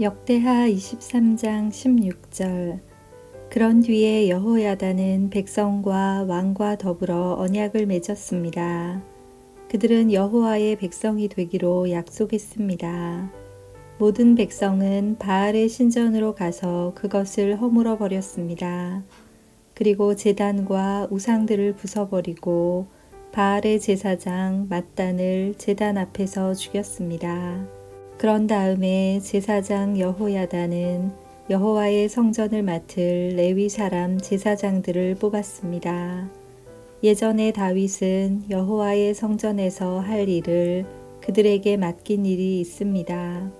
역대하 23장 16절 그런 뒤에 여호야다는 백성과 왕과 더불어 언약을 맺었습니다. 그들은 여호와의 백성이 되기로 약속했습니다. 모든 백성은 바알의 신전으로 가서 그것을 허물어 버렸습니다. 그리고 제단과 우상들을 부숴버리고 바알의 제사장 mat단을 제단 앞에서 죽였습니다. 그런 다음에 제사장 여호야다는 여호와의 성전을 맡을 레위 사람 제사장들을 뽑았습니다. 예전에 다윗은 여호와의 성전에서 할 일을 그들에게 맡긴 일이 있습니다.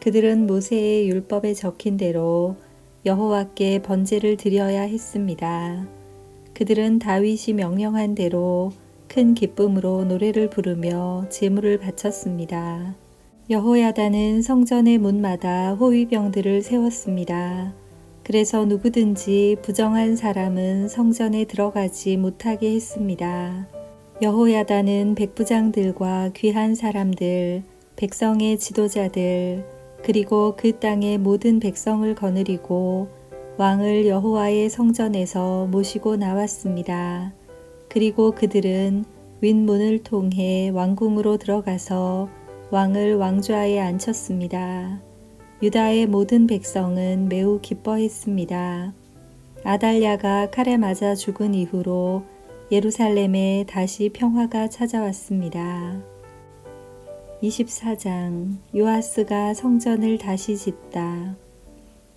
그들은 모세의 율법에 적힌 대로 여호와께 번제를 드려야 했습니다. 그들은 다윗이 명령한 대로 큰 기쁨으로 노래를 부르며 제물을 바쳤습니다. 여호야다는 성전의 문마다 호위병들을 세웠습니다. 그래서 누구든지 부정한 사람은 성전에 들어가지 못하게 했습니다. 여호야다는 백부장들과 귀한 사람들, 백성의 지도자들, 그리고 그 땅의 모든 백성을 거느리고 왕을 여호와의 성전에서 모시고 나왔습니다. 그리고 그들은 윗문을 통해 왕궁으로 들어가서 왕을 왕좌에 앉혔습니다. 유다의 모든 백성은 매우 기뻐했습니다. 아달랴가 칼에 맞아 죽은 이후로 예루살렘에 다시 평화가 찾아왔습니다. 24장 요아스가 성전을 다시 짓다.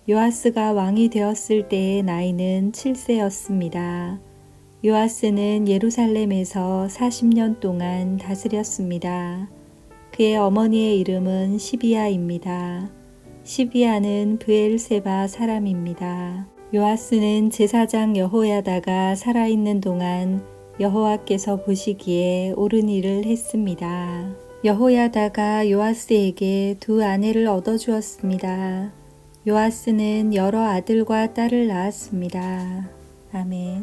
요아스가 왕이 되었을 때의 나이는 7세였습니다. 요아스는 예루살렘에서 40년 동안 다스렸습니다. 그의 어머니의 이름은 시비아입니다. 시비아는 브엘세바 사람입니다. 요아스는 제사장 여호야다가 살아있는 동안 여호와께서 보시기에 옳은 일을 했습니다. 여호야다가 요아스에게 두 아내를 얻어 주었습니다. 요아스는 여러 아들과 딸을 낳았습니다. 아멘.